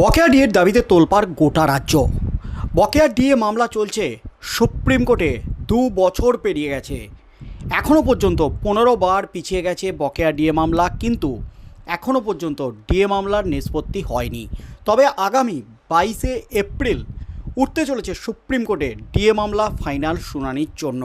বকেয়া ডিএর দাবিতে তোলপাড় গোটা রাজ্য। বকেয়া ডিএ মামলা চলছে, সুপ্রিম কোর্টে দু বছর পেরিয়ে গেছে। এখনও পর্যন্ত পনেরো বার পিছিয়ে গেছে বকেয়া ডিএ মামলা, কিন্তু এখনও পর্যন্ত ডিএ মামলার নিষ্পত্তি হয়নি। তবে আগামী বাইশে এপ্রিল উঠতে চলেছে সুপ্রিম কোর্টে ডিএ মামলা ফাইনাল শুনানির জন্য।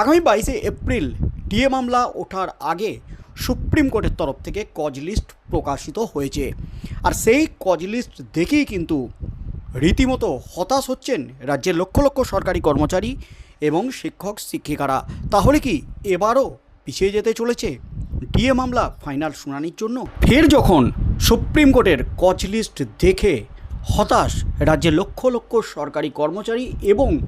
আগামী বাইশে এপ্রিল ডিএ মামলা ওঠার আগে সুপ্রিম কোর্টের তরফ থেকে কজ লিস্ট প্রকাশিত হয়েছে। আর সেই কজ লিস্ট দেখেই কিন্তু রীতিমতো হতাশ হচ্ছেন রাজ্যের লক্ষ লক্ষ সরকারি কর্মচারী এবং শিক্ষক, শিক্ষিকারা। তাহলে কি এবারও পিছিয়ে যেতে চলেছে? ডিএ মামলা ফাইনাল শুনানির জন্য? ফের যখন সুপ্রিম কোর্টের কচ লিস্ট দেখে হতাশ রাজ্যের লক্ষ লক্ষ সরকারি কর্মচারী এবং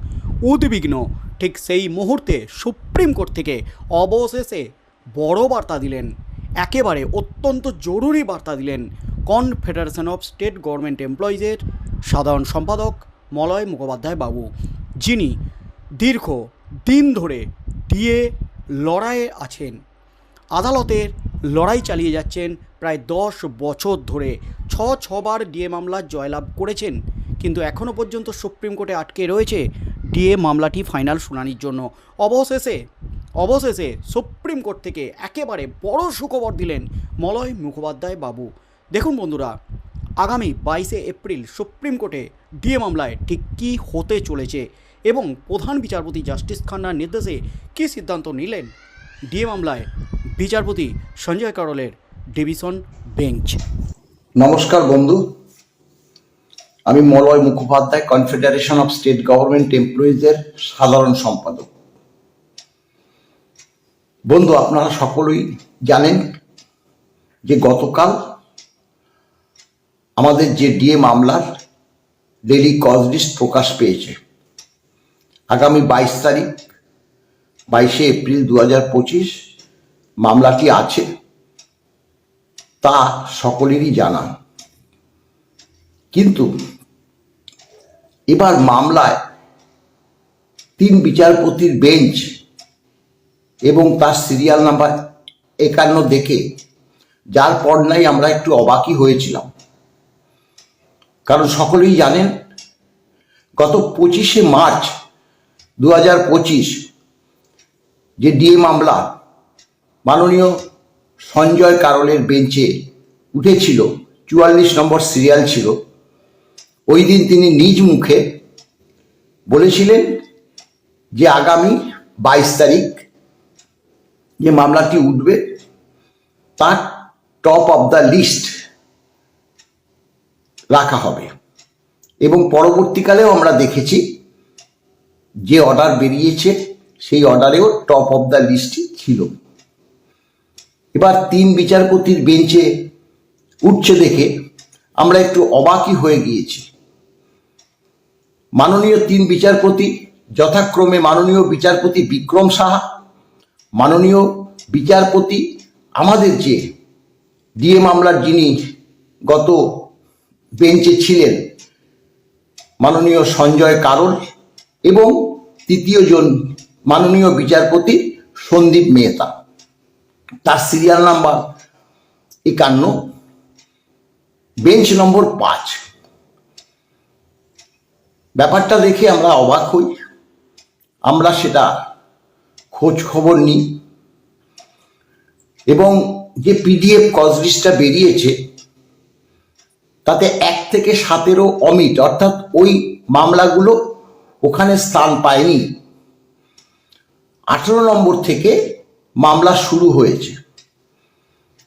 উদ্বিগ্ন, ঠিক সেই মুহূর্তে সুপ্রিম কোর্ট থেকে অবশেষে বড় বার্তা দিলেন। একেবারে অত্যন্ত জরুরি বার্তা দিলেন কনফেডারেশন অফ স্টেট গভর্নমেন্ট এমপ্লয়িজের সাধারণ সম্পাদক মলয় মুখোপাধ্যায় বাবু, যিনি দীর্ঘ দিন ধরে দিয়ে লড়াইয়ে আছেন। আদালতের লড়াই চালিয়ে যাচ্ছেন প্রায় দশ বছর ধরে। ছ ছবার ডিএ মামলা জয়লাভ করেছেন, কিন্তু এখনও পর্যন্ত সুপ্রিম কোর্টে আটকে রয়েছে ডিএ মামলাটি ফাইনাল শুনানির জন্য। অবশেষে অবশেষে সুপ্রিম কোর্ট থেকে একেবারে বড় সুখবর দিলেন মলয় মুখোপাধ্যায় বাবু। দেখুন বন্ধুরা, আগামী বাইশে এপ্রিল সুপ্রিম কোর্টে ডিএ মামলায় ঠিক কী হতে চলেছে এবং প্রধান বিচারপতি জাস্টিস খান্নার নির্দেশে কী সিদ্ধান্ত নিলেন ডিএ মামলায় বিচারপতি সঞ্জয় কারলের ডিভিশন বেঞ্চ। নমস্কার বন্ধু। আমি Malay Mukhopadhyay, confederation of state government এমপ্লয়িজের সাধারণ সম্পাদক। বন্ধু, আপনারা সকলেই জানেন যে গতকাল আমাদের যে ডিএ মামলার ডেলি কজ লিস্ট প্রকাশ পেয়েছে। আগামী বাইশ তারিখ, বাইশে এপ্রিল দু হাজার পঁচিশ মামলাটি আছে, তা সকলেরই জানা। কিন্তু এবার মামলায় তিন বিচারপতির বেঞ্চ এবং তার সিরিয়াল নাম্বার একান্ন দেখে, যার পর নাই আমরা একটু অবাকই হয়েছিলাম। কারণ সকলেই জানেন, গত পঁচিশে মার্চ দু হাজার পঁচিশ যে ডিএ মামলা মাননীয় সঞ্জয় কারলের বেঞ্চে উঠেছিল, চুয়াল্লিশ নম্বর সিরিয়াল ছিল, ওই দিন তিনি নিজ মুখে বলেছিলেন যে আগামী বাইশ তারিখ যে মামলাটি উঠবে তার টপ অফ দ্য লিস্ট রাখা হবে। এবং পরবর্তীকালেও আমরা দেখেছি, যে অর্ডার বেরিয়েছে, সেই অর্ডারেও টপ অফ দ্য লিস্টই ছিল। এবার তিন বিচারপতির বেঞ্চে উঠছে দেখে আমরা একটু অবাকই হয়ে গিয়েছি। মাননীয় তিন বিচারপতি, যথাক্রমে মাননীয় বিচারপতি বিক্রম সাহা মাননীয় বিচারপতি আমাদের যে ডিএ মামলার যিনি গত বেঞ্চে ছিলেন, মাননীয় সঞ্জয় কারল এবং তৃতীয়জন মাননীয় বিচারপতি সন্দীপ মেহতা। তার সিরিয়াল নাম্বার একান্ন, বেঞ্চ নম্বর পাঁচ। ব্যাপারটা দেখে আমরা অবাক হই। আমরা সেটা খোঁজ খবর নিই। এবং যে পিডিএফ কজ লিস্টটা বেরিয়েছে, তাতে এক থেকে সাতেরও অমিট অর্থাৎ ওই মামলাগুলো ওখানে স্থান পায়নি। আঠেরো নম্বর থেকে মামলা শুরু হয়েছে।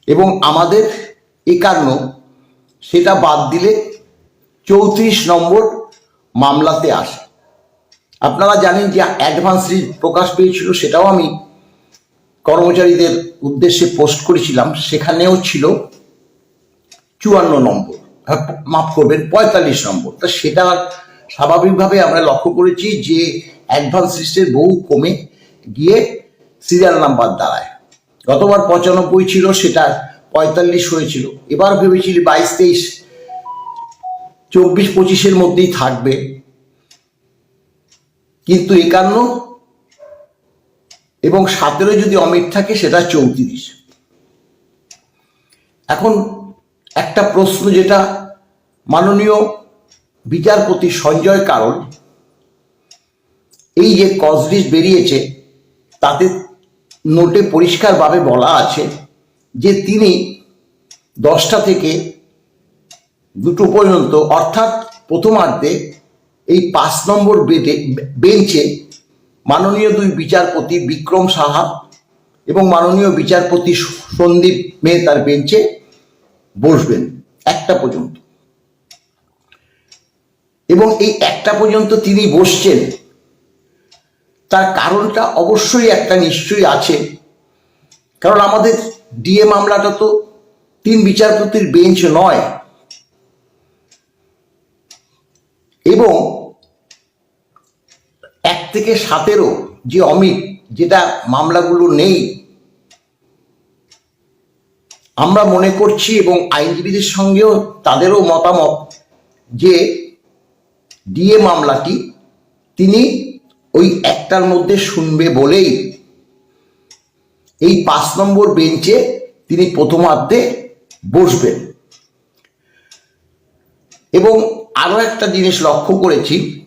এবং আমাদের একান্ন, সেটা বাদ দিলে চৌত্রিশ নম্বর মামলাতে আসে। আপনারা জানেন যে অ্যাডভান্স লিস্ট প্রকাশ পেয়েছিল সেটাও আমি কর্মচারীদের উদ্দেশ্যে পোস্ট করেছিলাম। সেখানেও ছিল চুয়ান্ন নম্বর। হ্যাঁ, মাফ করবেন পঁয়তাল্লিশ নম্বর। তা সেটা স্বাভাবিকভাবে আমরা লক্ষ্য করেছি যে অ্যাডভান্স লিস্টের বহু কমে গিয়ে সিরিয়াল নাম্বার দাঁড়ায়। গতবার পঁচানব্বই ছিল সেটা পঁয়তাল্লিশ হয়েছিল। এবার ভেবেছিলি বাইশ তেইশ চব্বিশ পঁচিশের মধ্যেই থাকবে। কিন্তু একান্ন এবং সতেরো যদি অমিট থাকে, সেটা চৌত্রিশ। এখন একটা প্রশ্ন যেটা মাননীয় বিচারপতি সঞ্জয় কারণ, এই যে কজলিস বেরিয়েছে, তাতে নোটে পরিষ্কারভাবে বলা আছে যে তিনি দশটা থেকে দুটো পর্যন্ত, অর্থাৎ প্রথমার্ধে এই পাঁচ নম্বর বেডে বেঞ্চে মাননীয় দুই বিচারপতি বিক্রম সাহা এবং মাননীয় বিচারপতি সন্দীপ মেহতার বেঞ্চে বসবেন, একটা পর্যন্ত। এবং এই একটা পর্যন্ত তিনি বসছেন, তার কারণটা অবশ্যই একটা নিশ্চয়ই আছে। কারণ আমাদের ডিএ মামলাটা তো তিন বিচারপতির বেঞ্চ নয়। এবং থেকে সাতেরও যে অমিত, যেটা মামলাগুলো নেই। আমরা মনে করছি এবং আইনজীবীদের সঙ্গেও তাদেরও মতামত যে ডিএ মামলাটি তিনি ওই একটার মধ্যে শুনবে বলেই এই পাঁচ নম্বর বেঞ্চে তিনি প্রথমার্ধে বসবেন। এবং আরও একটা জিনিস লক্ষ্য করেছি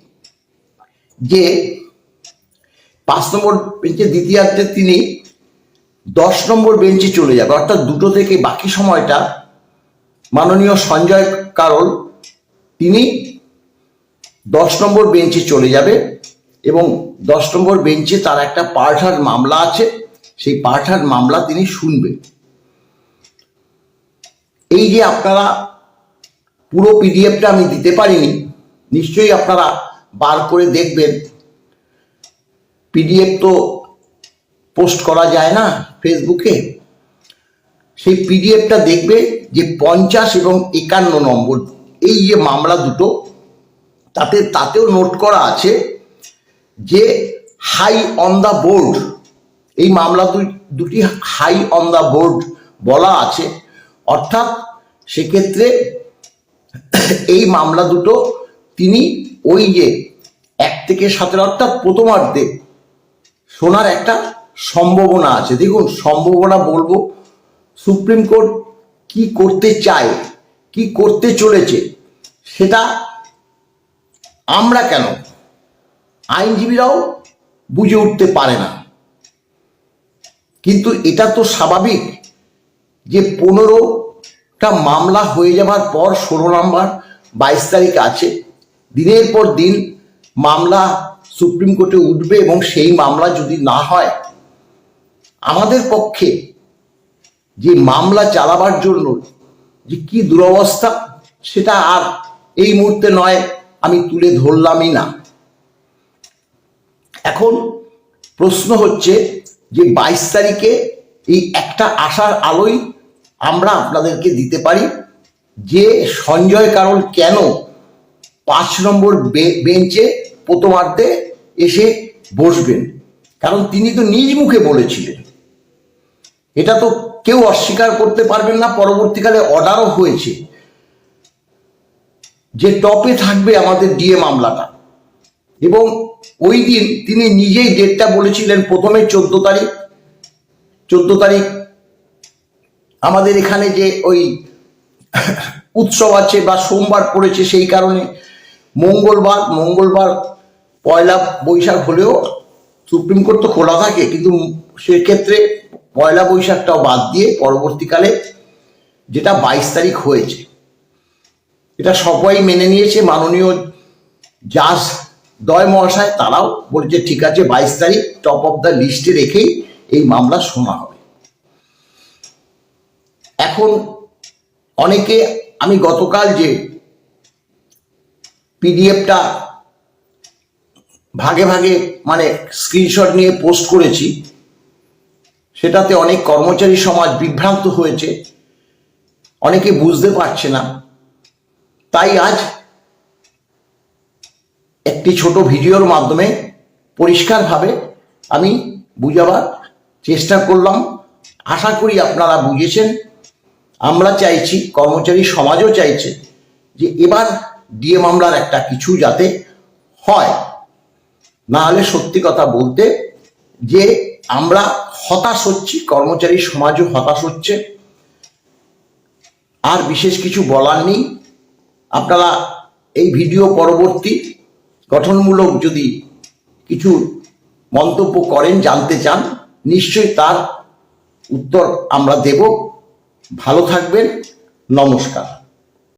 যে পাঁচ নম্বর বেঞ্চে দ্বিতীয়ার্ধে তিনি দশ নম্বর বেঞ্চে চলে যাবে। অর্থাৎ দুটো থেকে বাকি সময়টা মাননীয় সঞ্জয় কারল, তিনি দশ নম্বর বেঞ্চে চলে যাবে এবং দশ নম্বর বেঞ্চে তার একটা পার্টার মামলা আছে। সেই পার্টার মামলা তিনি শুনবেন। এই যে আপনারা পুরো পিডিএফটা আমি দিতে পারিনি, নিশ্চয়ই আপনারা বার করে দেখবেন। পিডিএফ তো পোস্ট করা যায় না ফেসবুকে সেই পিডিএফটা দেখবে যে পঞ্চাশ এবং একান্ন নম্বর, এই যে মামলা দুটো, তাতে, তাতেও নোট করা আছে যে হাই অন দ্য বোর্ড এই মামলা দুটি হাই অন দ্য বোর্ড বলা আছে। অর্থাৎ সেক্ষেত্রে এই মামলা দুটো তিনি ওই যে এক থেকে সাতের, অর্থাৎ প্রথমার্ধে শোনার একটা সম্ভাবনা আছে। দেখুন, সম্ভাবনা বলব, সুপ্রিম কোর্ট কি করতে চায়, কি করতে চলেছে, সেটা আমরা কেন আইনজীবীরাও বুঝে উঠতে পারে না। কিন্তু এটা তো স্বাভাবিক যে পনেরোটা মামলা হয়ে যাবার পর, ষোলো নম্বর, বাইশ তারিখ আছে, দিনের পর দিন মামলা সুপ্রিম কোর্টে উঠবে এবং সেই মামলা যদি না হয়, আমাদের পক্ষে যে মামলা চালাবার জন্য যে কি দুরবস্থা সেটা আর এই মুহূর্তে নয়, আমি তুলে ধরলামই না। এখন প্রশ্ন হচ্ছে যে বাইশ তারিখে এই একটা আশার আলোই আমরা আপনাদেরকে দিতে পারি যে সঞ্জয় কারণ কেন পাঁচ নম্বর বেঞ্চে প্রথমার্ধে এসে বসবেন। কারণ তিনি তো নিজ মুখে বলেছিলেন। এটা তো কেউ অস্বীকার করতে পারবেন না, পরবর্তীকালে অর্ডারও হয়েছে। যে টপে থাকবে আমাদের ডিএ মামলাটা। এবং ওই দিন তিনি নিজেই ডেটটা বলেছিলেন, প্রথমে চোদ্দ তারিখ। চোদ্দ তারিখ আমাদের এখানে যে ওই উৎসব আছে বা সোমবার পড়েছে সেই কারণে মঙ্গলবার মঙ্গলবার পয়লা বৈশাখ হলেও সুপ্রিম কোর্ট তো খোলা থাকে, কিন্তু সেক্ষেত্রে পয়লা বৈশাখটাও বাদ দিয়ে পরবর্তীকালে যেটা বাইশ তারিখ হয়েছে, এটা সবাই মেনে নিয়েছে, মাননীয় জাজ দয় মহাশয় তারাও বলছে, ঠিক আছে, বাইশ তারিখ টপ অফ দ্য লিস্টে রেখেই এই মামলা শোনা হবে। এখন অনেকে, আমি গতকাল যে পিডিএফটা ভাগে ভাগে মানে স্ক্রিনশট নিয়ে পোস্ট করেছি। সেটাতে অনেক কর্মচারী সমাজ বিভ্রান্ত হয়েছে। অনেকে বুঝতে পারছে না। তাই আজ একটি ছোট ভিডিওর মাধ্যমে পরিষ্কারভাবে আমি বুঝাবার চেষ্টা করলাম। আশা করি আপনারা বুঝেছেন। আমরা চাইছি, কর্মচারী সমাজও চাইছে যে এবার ডিএ মামলার একটা কিছু যাতে হয়। না হলে সত্যি কথা বলতে যে আমরা হতাশ হচ্ছি, কর্মচারী সমাজও হতাশ হচ্ছে। আর বিশেষ কিছু বলার নেই। আপনারা এই ভিডিও পরবর্তী গঠনমূলক যদি কিছু মন্তব্য করেন, জানতে চান, নিশ্চয়ই তার উত্তর আমরা দেব। ভালো থাকবেন। নমস্কার।